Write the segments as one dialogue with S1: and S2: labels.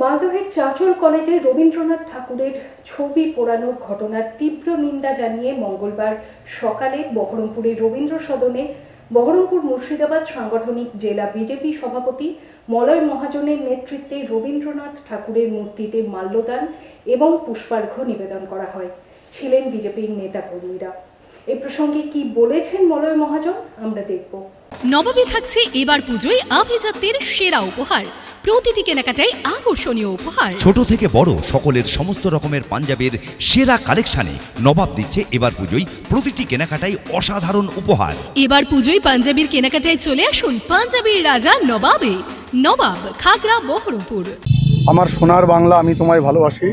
S1: মালদহের চাঁচল কলেজে রবীন্দ্রনাথ ঠাকুরের ছবি পোড়ানোর ঘটনার তীব্র নিন্দা জানিয়ে মঙ্গলবার সকালে বহরমপুরের রবীন্দ্র সদনে বহরমপুর মুর্শিদাবাদ সাংগঠনিক জেলা বিজেপি সভাপতি মলয় মহাজনের নেতৃত্বে রবীন্দ্রনাথ ঠাকুরের মূর্তিতে মাল্যদান এবং পুষ্পার্ঘ্য নিবেদন করা হয়। ছিলেন বিজেপির নেতাকর্মীরা। এ প্রসঙ্গে কি বলেছেন মলয় মহাজন, আমরা দেখব।
S2: নবমী থাকছে এবার পুজোয় আভিজাত্যের সেরা উপহার। প্রতিটি কেনাকাটায় আকর্ষণীয় উপহার।
S3: ছোট থেকে বড় সকলের সমস্ত রকমের পাঞ্জাবের সেরা কালেকশানে নবাব দিচ্ছে এবার পুজোয় প্রতিটি কেনাকাটাই অসাধারণ উপহার।
S2: এবার পুজোয় পাঞ্জাবির কেনাকাটায় চলে আসুন পাঞ্জাবির রাজা নবাবে। নবাব খাগড়া বহরমপুর।
S4: আমার সোনার বাংলা আমি তোমায় ভালোবাসি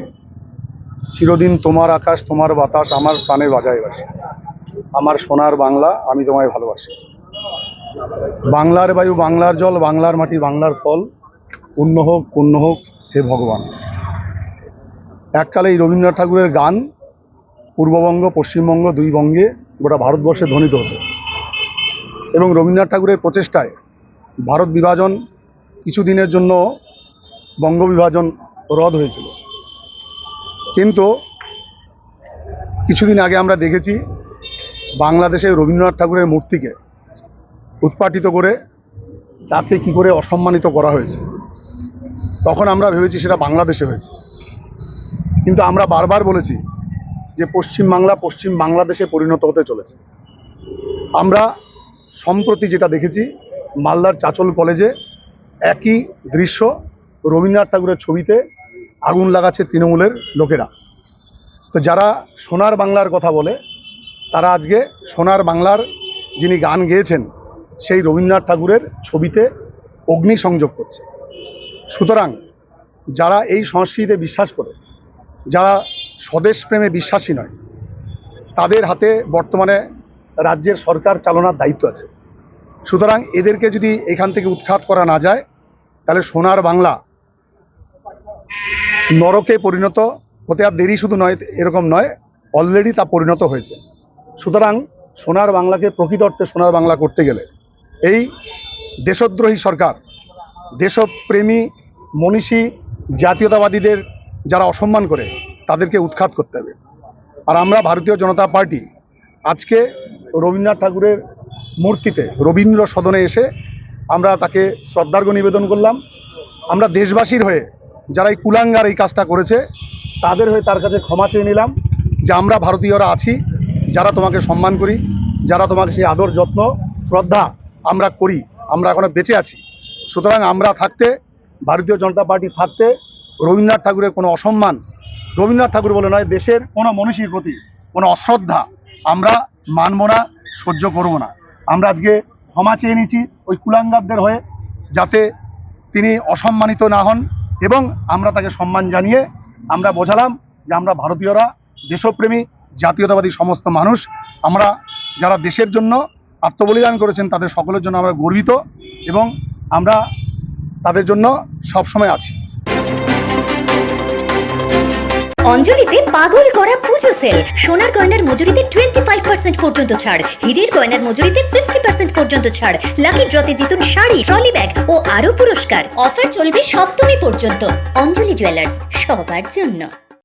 S4: চিরদিন তোমার আকাশ তোমার বাতাস আমার প্রাণে বাজায় বাসি। আমার সোনার বাংলা আমি তোমায় ভালোবাসি। বাংলার বায়ু বাংলার জল বাংলার মাটি বাংলার ফল পূর্ণ হোক পূর্ণ হোক, হে ভগবান। এককালে এই রবীন্দ্রনাথ ঠাকুরের গান পূর্ববঙ্গ, পশ্চিমবঙ্গ দুই বঙ্গে গোটা ভারতবর্ষে ধ্বনিত হতো। এবং রবীন্দ্রনাথ ঠাকুরের প্রচেষ্টায় ভারত বিভাজন কিছুদিনের জন্য বঙ্গ বিভাজন রদ হয়েছিল। কিন্তু কিছুদিন আগে আমরা দেখেছি বাংলাদেশে রবীন্দ্রনাথ ঠাকুরের মূর্তিকে উৎপাটিত করে তাকে কি করে অসম্মানিত করা হয়েছে। তখন আমরা ভেবেছি সেটা বাংলাদেশে হয়েছে। কিন্তু আমরা বারবার বলেছি যে পশ্চিম বাংলা পশ্চিম বাংলাদেশে পরিণত হতে চলেছে। আমরা সম্প্রতি যেটা দেখেছি, মালদার চাচল কলেজে একই দৃশ্য রবীন্দ্রনাথ ঠাকুরের ছবিতে আগুন লাগাচ্ছে তৃণমূলের লোকেরা। তো যারা সোনার বাংলার কথা বলে, তারা আজকে সোনার বাংলার যিনি গান গেয়েছেন, সেই রবীন্দ্রনাথ ঠাকুরের ছবিতে অগ্নি সংযোগ করছে। সুতরাং যারা এই সংস্কৃতিতে বিশ্বাস করে, যারা স্বদেশ প্রেমে বিশ্বাসী নয়, তাদের হাতে বর্তমানে রাজ্যের সরকার চালনার দায়িত্ব আছে। সুতরাং এদেরকে যদি এখান থেকে উৎখাত করা না যায়, তাহলে সোনার বাংলা নরকে পরিণত হতে আর দেরি শুধু নয়, এরকম নয় অলরেডি তা পরিণত হয়েছে। সুতরাং সোনার বাংলাকে প্রকৃত অর্থে সোনার বাংলা করতে গেলে এই দেশদ্রোহী সরকার দেশপ্রেমী মনীষী, জাতীয়তাবাদীদের যারা অসম্মান করে, তাদেরকে উৎখাত করতে হবে। আর আমরা ভারতীয় জনতা পার্টি আজকে রবীন্দ্রনাথ ঠাকুরের মূর্তিতে, রবীন্দ্র সদনে এসে আমরা তাকে শ্রদ্ধার্ঘ্য নিবেদন করলাম। আমরা দেশবাসীর হয়ে যারা এই কুলাঙ্গার এই কাজটা করেছে, তাদের হয়ে তার কাছে ক্ষমা চেয়ে নিলাম যে আমরা ভারতীয়রা আছি, যারা তোমাকে সম্মান করি, যারা তোমাকে সেই আদর যত্ন, শ্রদ্ধা আমরা করি, আমরা এখনও বেঁচে আছি। সুতরাং আমরা থাকতে, ভারতীয় জনতা পার্টি থাকতে রবীন্দ্রনাথ ঠাকুরের কোনো অসম্মান, রবীন্দ্রনাথ ঠাকুর বলে নয়, দেশের কোনো মনীষীর প্রতি কোনো অশ্রদ্ধা আমরা মানব না, সহ্য করব না। আমরা আজকে ক্ষমা চেয়ে নিয়েছি ওই কুলাঙ্গারদের হয়ে যাতে তিনি অসম্মানিত না হন এবং আমরা তাকে সম্মান জানিয়ে আমরা বোঝালাম যে আমরা ভারতীয়রা, দেশপ্রেমী, জাতীয়তাবাদী সমস্ত মানুষ। আমরা যারা দেশের জন্য আত্মবলিদান করেছেন তাদের সকলের জন্য আমরা গর্বিত এবং আমরা তাদের জন্য সবসময় আছি।
S5: অঞ্জলিতে পাগল করা পুজো সেল। সোনার গয়নার মজুরিতে টোয়েন্টি ফাইভ পার্সেন্ট পর্যন্ত ছাড়। হীরের গয়নার মজুরিতে ফিফটি পার্সেন্ট পর্যন্ত ছাড়। লাকি ড্রতে জিতুন শাড়ি, ট্রলি ব্যাগ ও আরও পুরস্কার। অফার চলবে সপ্তমী পর্যন্ত। অঞ্জলি জুয়েলার্স, সবার জন্য।